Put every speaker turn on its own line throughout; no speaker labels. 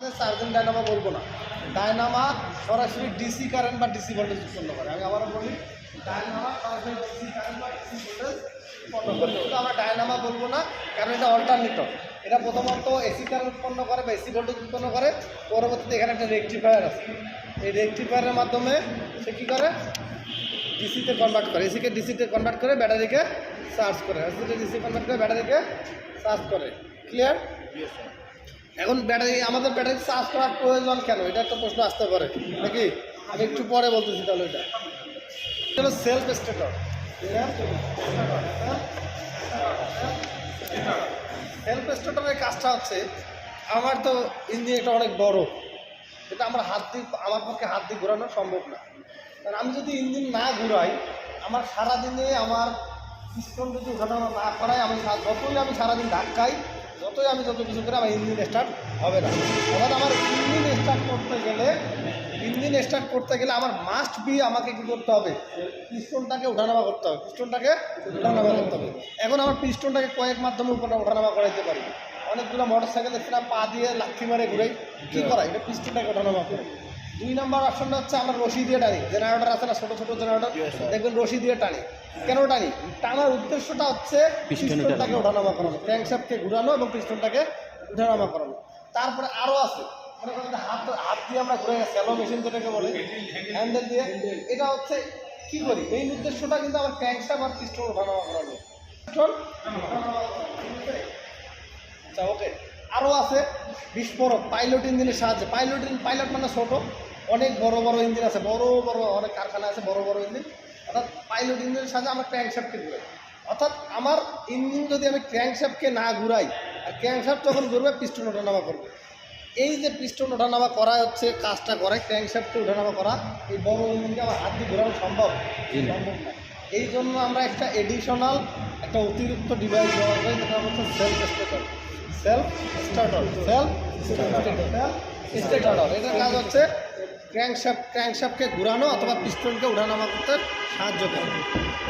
Charging dynamo বলব না। Dynamo সরাসরি ডিসি কারেন্ট বা ডিসি ভোল্টেজ উৎপন্ন করে। আমি আবারও বলি, ডায়নামা সরাসরি ডিসি কারেন্ট বা ডিসি ভোল্টেজ উৎপন্ন করে। কিন্তু আমরা ডায়নামা বলব না, কারণ এটা অল্টারনেটর এটা প্রথমত এসি কারেন্ট উৎপন্ন করে বা এসি ভোল্টেজ উৎপন্ন করে। পরবর্তীতে এখানে একটা রেকটিফায়ার আছে। এই রেকটিফায়ারের মাধ্যমে সে কী করে? ডিসিতে কনভার্ট করে। এসিকে ডিসিতে কনভার্ট করে, ব্যাটারিকে চার্জ করে। এসিকে ডিসি কনভার্ট করে, ব্যাটারিকে চার্জ করে। ক্লিয়ার এখন ব্যাটারি, আমাদের ব্যাটারি চার্জ করার প্রয়োজন কেন? এটা একটা প্রশ্ন আসতে পারে। নাকি? আমি একটু পরে বলতেছি তাহলে এটা। সেলফ স্টেটর সেলফ স্টেটরের কাজটা হচ্ছে, আমার তো ইঞ্জিনটা অনেক বড়। এটা আমার হাত দিয়ে, আমার পক্ষে হাত দিয়ে ঘোরানো সম্ভব না। কারণ আমি যদি ইঞ্জিন না ঘুরাই, আমার সারাদিনে আমার সিস্টেম যদি উঠানো না করাই আমি যতই আমি সারাদিন ধাক্কাই। যতই আমি যত কিছু করি, আমার ইঞ্জিন স্টার্ট হবে না। অর্থাৎ আমার ইঞ্জিন স্টার্ট করতে গেলে, ইঞ্জিন স্টার্ট করতে গেলে আমার মাস্ট বি আমাকে কী করতে হবে? পিস্টনটাকে ওঠানামা করতে হবে। পিস্টনটাকে ওঠানামা করতে হবে। এখন আমার পিস্টনটাকে কয়েক মাধ্যমে উপরে ওঠানামা করাইতে পারি। অনেকগুলো মোটর সাইকেল দেখছিলাম পা দিয়ে লাথি মারে ঘুরে কী করাই এটা পিস্টনটাকে ওঠানামা করে। দুই নম্বর অপশনটা হচ্ছে আমরা রশি দিয়ে টানি। জেনারেটর আছে না ছোটো ছোটো জেনারেটর দেখবেন রশি দিয়ে টানি। কেন টানি? টানার উদ্দেশ্যটা হচ্ছে পিস্টনটাকে ওঠানামা করানো। ক্র্যাঙ্কশ্যাফটকে ঘুরানো এবং পিস্টনটাকে উঠানামা করানো। তারপরে আরও আছে। মনে করেন যে হাত হাত দিয়ে আমরা ঘুরে স্যালো মেশিন যেটাকে বলে হ্যান্ডেল দিয়ে। এটা হচ্ছে কি করি? মেইন উদ্দেশ্যটা কিন্তু আমার ক্র্যাঙ্কশ্যাফট আর পিস্টন ওঠানামা করানো। পিস্টন? ওঠানামা? আচ্ছা ওকে আরও আছে। বিস্ফোরক পাইলট ইঞ্জিনের সাহায্যে। পাইলট ইঞ্জিন পাইলট মানে ছোট অনেক বড় বড় ইঞ্জিন আছে বড় বড় অনেক কারখানা আছে বড় বড় ইঞ্জিন। অর্থাৎ পাইলট ইঞ্জিনের সাহায্যে আমরা ক্র্যাঙ্কশ্যাফটকে ঘুরাই। অর্থাৎ আমার ইঞ্জিন যদি আমি ক্র্যাঙ্কশ্যাফটকে না ঘুরাই আর ক্র্যাঙ্কশ্যাফট যখন ঘুরবে পিস্টন ওঠানামা করবে। এই যে পিস্টন ওঠানামা করা হচ্ছে কাজটা করে ক্র্যাঙ্কশ্যাফটকে ওঠানামা করা এই বড় ইঞ্জিনকে আমার হাত দিয়ে ঘোরানো সম্ভব? সম্ভব না। এই জন্য আমরা একটা এডিশনাল একটা অতিরিক্ত ডিভাইস ব্যবহার করি যেটা হচ্ছে self stator self starter self self stator এটার কাজ হচ্ছে ক্র্যাঙ্কশ্যাফট ক্র্যাঙ্কশ্যাফটকে ঘুরানো অথবা পিস্টনকে উঠানামা করতে সাহায্য করে।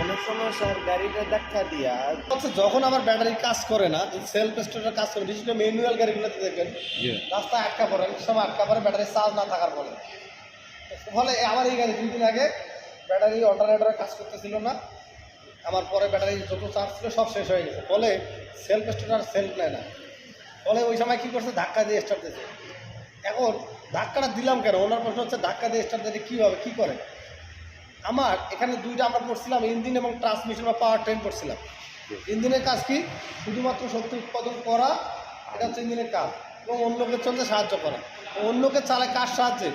অনেক সময় স্যার গাড়িটা ধাক্কা দিয়া।
হচ্ছে যখন আমার ব্যাটারি কাজ করে না সেলফ স্টার্টার কাজ করে বিশেষ করে ম্যানুয়াল গাড়িগুলোতে দেখবেন রাস্তায় আটকা পড়ে অনেক সময় আটকা পড়ে ব্যাটারি চার্জ না থাকার ফলে। ফলে আমার এই গাড়ি দুই দিন আগে ব্যাটারি অল্টারনেটরে কাজ করতেছিল না আমার পরে ব্যাটারি যত চার্জ ছিল সব শেষ হয়ে গেছে। ফলে সেলফ স্টার্টার সেলফ নেয় না। ফলে ওই সময় কী করছে? ধাক্কা দিয়ে স্টার্ট দিয়েছে। এখন ধাক্কাটা দিলাম কেন? ওনার প্রশ্ন হচ্ছে, ধাক্কা দিয়ে স্টার্ট দিলে কীভাবে, কী করে? আমার এখানে দুইটা আমরা পড়ছিলাম ইঞ্জিন এবং ট্রান্সমিশন বা পাওয়ার ট্রেন পড়ছিলাম ইঞ্জিনের কাজ কি? শুধুমাত্র শক্তি উৎপাদন করা, এটা হচ্ছে ইঞ্জিনের কাজ। এবং অন্যকে চলতে সাহায্য করা। অন্যকে চালায় কার সাহায্যে?